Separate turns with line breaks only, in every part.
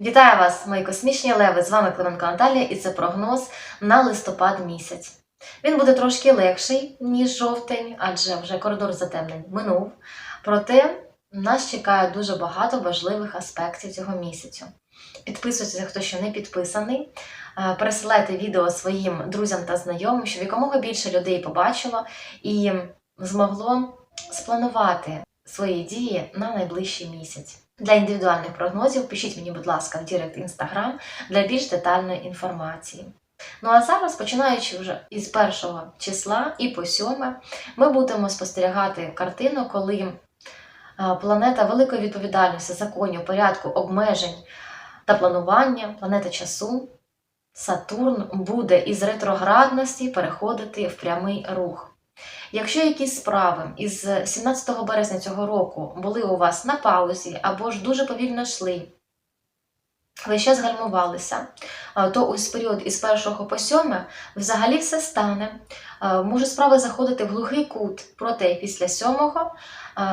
Вітаю вас, мої космічні леви! З вами Клименко Наталія, і це прогноз на листопад місяць. Він буде трошки легший, ніж жовтень, адже вже коридор затемнень минув. Проте нас чекає дуже багато важливих аспектів цього місяцю. Підписуйтеся, хто ще не підписаний. Е, Пересилайте відео своїм друзям та знайомим, щоб якомога більше людей побачило і змогло спланувати свої дії на найближчий місяць. Для індивідуальних прогнозів пишіть мені, будь ласка, в Директ Instagram для більш детальної інформації. Ну а зараз, починаючи вже із першого числа і по сьоме, ми будемо спостерігати картину, коли е, планета великої відповідальності, законів, порядку, обмежень та планування, планета часу, Сатурн буде із ретроградності переходити в прямий рух. Якщо якісь справи із 17 березня цього року були у вас на паузі або ж дуже повільно йшли, ви ще згальмувалися, то ось період із 1 по 7 взагалі все стане. Може справи заходити в глухий кут, проте після 7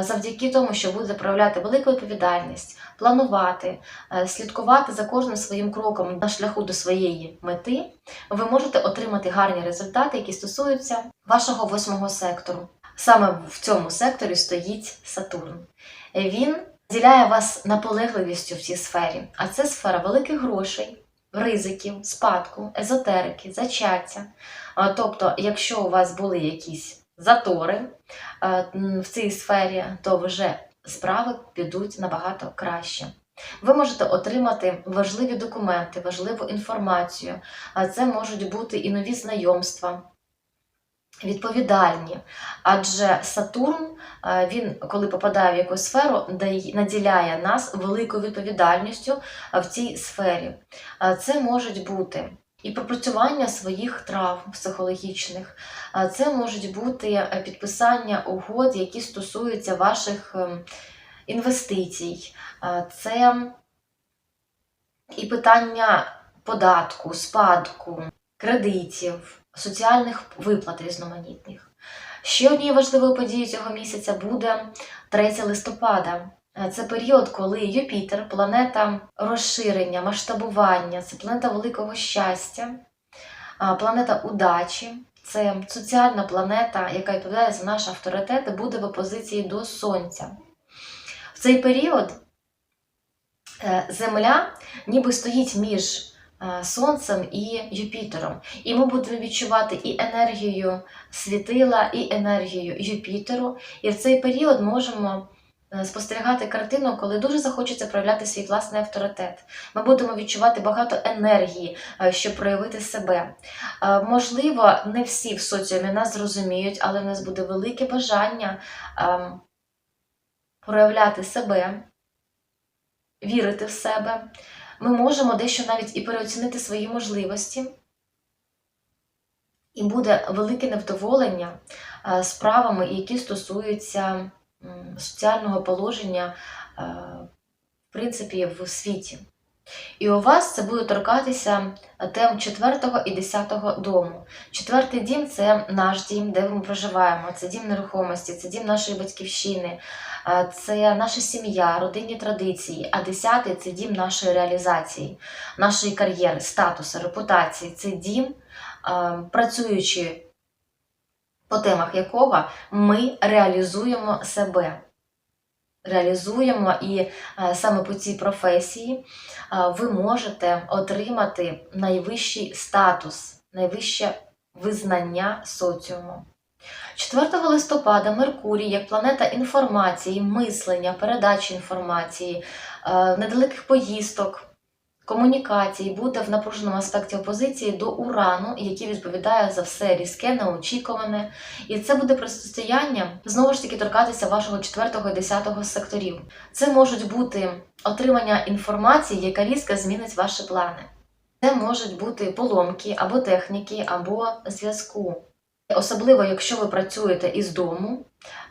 завдяки тому, що будете проявляти велику відповідальність, планувати, слідкувати за кожним своїм кроком на шляху до своєї мети, ви можете отримати гарні результати, які стосуються вашого восьмого сектору. Саме в цьому секторі стоїть Сатурн. Він діляє вас наполегливістю в цій сфері, а це сфера великих грошей, ризиків, спадку, езотерики, зачаття. Тобто, якщо у вас були якісь затори е, в цій сфері, то вже справи підуть набагато краще. Ви можете отримати важливі документи, важливу інформацію, а це можуть бути і нові знайомства, відповідальні. Адже Сатурн, е, він, коли попадає в якусь сферу, наділяє нас великою відповідальністю е, в цій сфері. Е, Це можуть бути і пропрацювання своїх травм психологічних, це можуть бути підписання угод, які стосуються ваших інвестицій, це і питання податку, спадку, кредитів, соціальних виплат різноманітних. Ще однією важливою подією цього місяця буде 3 листопада. Е, Це період, коли Юпітер, планета розширення, масштабування, це планета великого щастя, планета удачі, це соціальна планета, яка відповідає за наш авторитет, буде в опозиції до Сонця. В цей період е, Земля ніби стоїть між Сонцем і Юпітером. І ми будемо відчувати і енергію світила, і енергію Юпітеру. І в цей період можемо е, спостерігати картину, коли дуже захочеться проявляти свій власний авторитет. Ми будемо відчувати багато енергії, е, щоб проявити себе. Е, Можливо, не всі в соціумі нас зрозуміють, але в нас буде велике бажання ем, проявляти себе, вірити в себе. Ми можемо дещо навіть і переоцінити свої можливості. І буде велике невдоволення е, справами, які стосуються соціального положення, е, в принципі, в світі. І у вас це буде торкатися тем 4 і 10 дому. Четвертий дім це наш дім, де ми проживаємо, це дім нерухомості, це дім нашої батьківщини, це наша сім'я, родинні традиції. А десятий це дім нашої реалізації, нашої кар'єри, статусу, репутації. Це дім, працюючи по темах якого ми реалізуємо себе. Реалізуємо і е, саме по цій професії е, ви можете отримати найвищий статус, найвище визнання соціуму. 4 листопада Меркурій, як планета інформації, мислення, передачі інформації, е, недалеких поїздок, комунікацій, буде в напруженому аспекті опозиції до Урану, який відповідає за все різке, неочікуване. І це буде протистояння знову ж таки торкатися вашого 4 і 10 секторів. Це можуть бути отримання інформації, яка різко змінить ваші плани. Це можуть бути поломки або техніки, або зв'язку. Особливо, якщо ви працюєте із дому,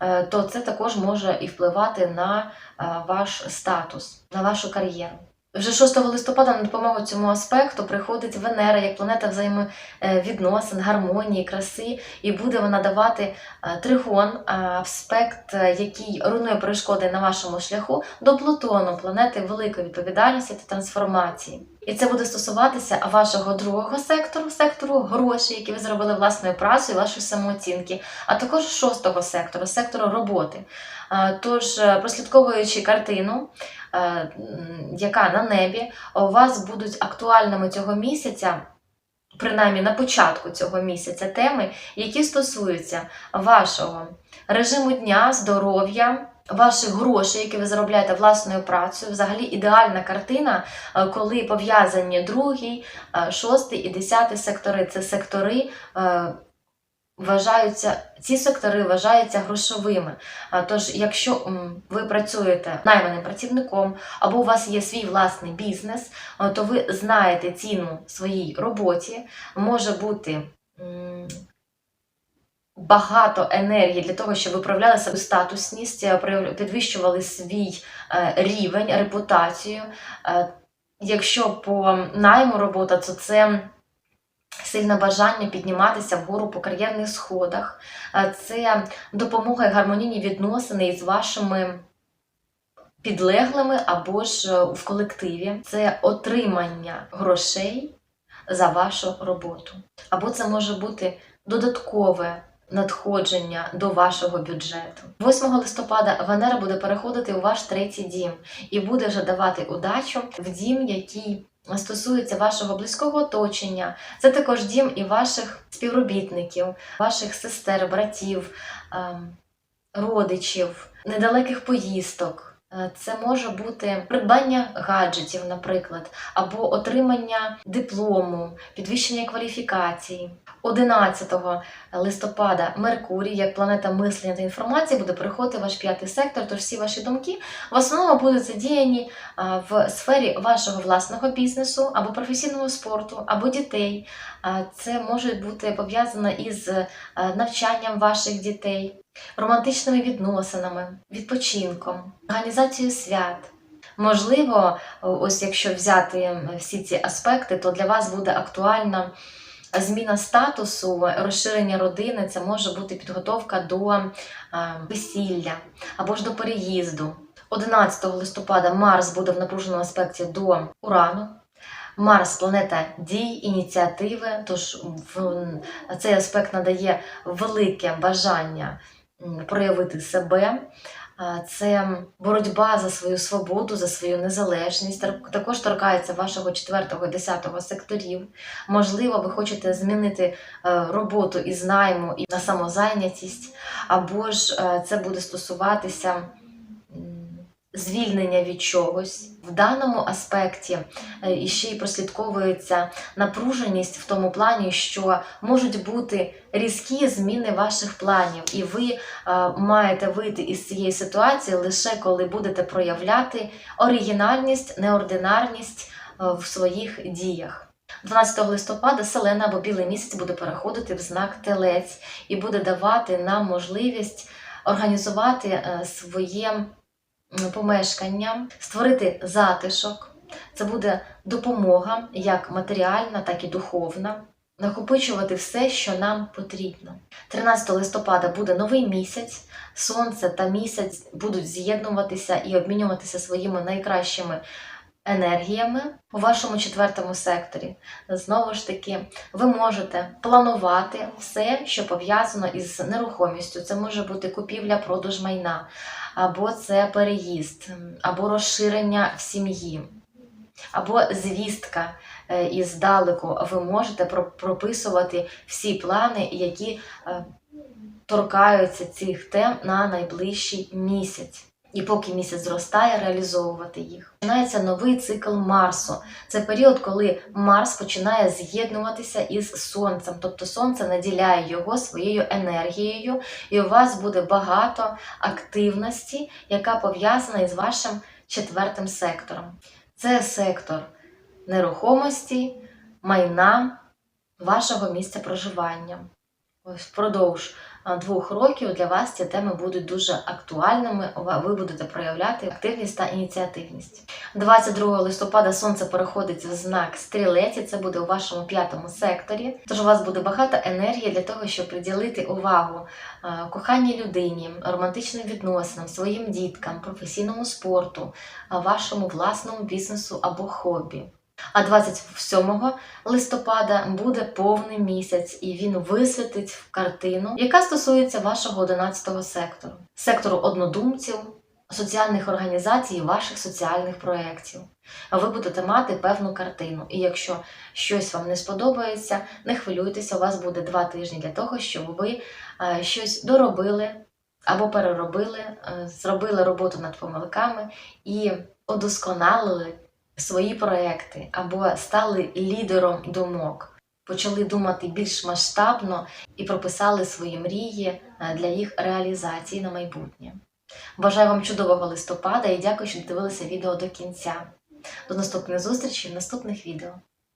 е, то це також може і впливати на е, ваш статус, на вашу кар'єру. 5 листопада Меркурій, як планета інформації, мислення, передачі інформації, це буде в напруженому аспекті опозиції до Урану, який відповідає за все різке, неочікуване. І це може бути отримання інформації, яка різко змінить ваші плани. Це можуть бути поломки або техніки, або зв'язку. Особливо, якщо ви працюєте із дому, е, то це також може і впливати на ваш статус, на вашу кар'єру. Вже 6 листопада на допомогу цьому аспекту приходить Венера як планета взаємовідносин, гармонії, краси, і буде вона давати е, тригон, е, аспект, е, який руйнує перешкоди на вашому шляху до Плутону, планети великої відповідальності та трансформації. І це буде стосуватися вашого другого сектору, сектору грошей, які ви зробили власною працею, вашої самооцінки, а також шостого сектору, сектору роботи. Е, Тож, е, прослідковуючи картину, е, яка на небі, у вас будуть актуальними цього місяця. Принаймні на початку цього місяця теми, які стосуються вашого режиму дня, здоров'я, ваших грошей, які ви заробляєте власною працею. Взагалі ідеальна картина, е, коли пов'язані другий, е, шостий і десятий сектори. Це сектори. е, Вважаються ці сектори вважаються грошовими. Тож, якщо ви працюєте найманим працівником або у вас є свій власний бізнес, то ви знаєте ціну своїй роботі. Може бути багато енергії для того, щоб виправляли свою статусність, е, підвищували свій е, рівень, репутацію. Е, Якщо по найму робота, то це сильне бажання підніматися вгору по кар'єрних сходах. Це допомога і гармонійні відносини із вашими підлеглими або ж в колективі. Це отримання грошей за вашу роботу. Або це може бути додаткове надходження до вашого бюджету. 8 листопада Венера буде переходити у ваш третій дім і буде вже давати удачу в дім, який стосується вашого близького оточення. Це також дім і ваших співробітників, ваших сестер, братів, ем, родичів, недалеких поїздок. Е, Це може бути придбання гаджетів, наприклад, або отримання диплому, підвищення кваліфікації. 11 листопада Меркурій, як планета мислення та інформації, буде переходити в ваш п'ятий сектор, тож всі ваші думки в основному будуть задіяні в сфері вашого власного бізнесу або професійного спорту, або дітей. А, Це може бути пов'язано із е, навчанням ваших дітей, романтичними відносинами, відпочинком, організацією свят. Можливо, ось якщо взяти всі ці аспекти, то для вас буде актуальна зміна статусу, розширення родини, це може бути підготовка до е, весілля або ж до переїзду. 11 листопада Марс буде в напруженому аспекті до Урану. Марс планета дій, ініціативи, тож в цей аспект надає велике бажання проявити себе. Це боротьба за свою свободу, за свою незалежність. Також торкається вашого 4 10 секторів. Можливо, ви хочете змінити е, роботу із найму і на самозайнятість, або ж е, це буде стосуватися звільнення від чогось. В даному аспекті е, іще й прослідковується напруженість в тому плані, що можуть бути різкі зміни ваших планів, і ви е, маєте вийти із цієї ситуації лише коли будете проявляти оригінальність, неординарність е, в своїх діях. 12 листопада Селена або білий місяць буде переходити в знак Телець і буде давати нам можливість організувати своє помешкання, створити затишок. Це буде допомога як матеріальна, так і духовна. Накопичувати все, що нам потрібно. 13 листопада буде новий місяць. Сонце та місяць будуть з'єднуватися і обмінюватися своїми найкращими енергіями у вашому четвертому секторі. Знову ж таки, ви можете планувати все, що пов'язано із нерухомістю. Це може бути купівля, продаж майна, або це переїзд, або розширення в сім'ї, або звістка е, іздалеку. Ви можете про- прописувати всі плани, які е, торкаються цих тем на найближчий місяць. І поки місяць зростає, реалізовувати їх. Починається новий цикл Марсу. Це період, коли Марс починає з'єднуватися із Сонцем, тобто Сонце наділяє його своєю енергією, і у вас буде багато активності, яка пов'язана із вашим четвертим сектором. Це сектор нерухомості, майна, вашого місця проживання. Ось впродовж двох років для вас ці теми будуть дуже актуальними. Ви будете проявляти активність та ініціативність. 22 листопада сонце переходить в знак стрілець, це буде у вашому п'ятому секторі. Тож у вас буде багато енергії для того, щоб приділити увагу е, коханій людині, романтичним відносинам, своїм діткам, професійному спорту, вашому власному бізнесу або хобі. А 27 листопада буде повний місяць, і він висвітить в картину, яка стосується вашого 11 сектору, сектору однодумців, соціальних організацій, ваших соціальних проєктів. Ви будете мати певну картину. І якщо щось вам не сподобається, не хвилюйтеся, у вас буде два тижні для того, щоб ви е, щось доробили або переробили, е, зробили роботу над помилками і удосконалили свої проекти або стали лідером думок, почали думати більш масштабно і прописали свої мрії е, для їх реалізації на майбутнє. Бажаю вам чудового листопада і дякую, що дивилися відео до кінця. До наступних зустрічей в наступних відео.